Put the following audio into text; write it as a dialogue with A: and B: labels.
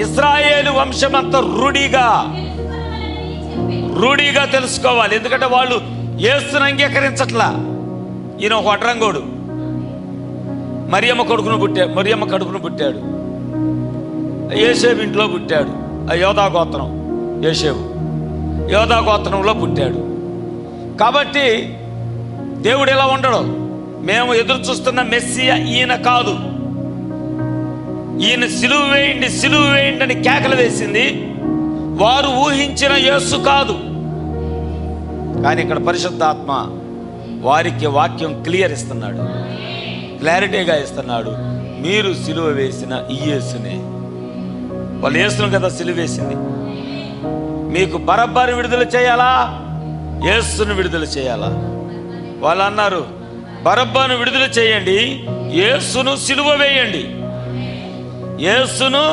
A: ఇస్రాయేలు వంశమంతా రూఢిగా రూఢిగా తెలుసుకోవాలి. ఎందుకంటే వాళ్ళు యేసును అంగీకరించట్లా. ఈయన ఒక వడ్రంగోడు మరియమ్మ కొడుకును పుట్టాడు మరియమ్మ కడుపును పుట్టాడు. యేసేపు ఇంట్లో పుట్టాడు. ఆ యోధా గోత్రం యేసేపు. యోధా గోత్రంలో పుట్టాడు. కాబట్టి దేవుడు ఇలా ఉండడు. మేము ఎదురు చూస్తున్న మెస్సియ ఈయన కాదు. ఈయన సిలువ వేయండి సిలువ వేయండి అని కేకలు వేసింది. వారు ఊహించిన యేసు కాదు. కానీ ఇక్కడ పరిశుద్ధాత్మ వారికి వాక్యం క్లియర్ ఇస్తున్నాడు. క్లారిటీగా ఇస్తున్నాడు. మీరు సిలువ వేసిన ఈ యేసునే. వాళ్ళు యేసును కదా సిలువ వేసింది. మీకు బరబ్బరి విడుదల చేయాలా? యేసును విడుదల చేయాలా? వాళ్ళు అన్నారు బరబ్బాను విడుదల చేయండి యేసును సిలువ వేయండి. యేసును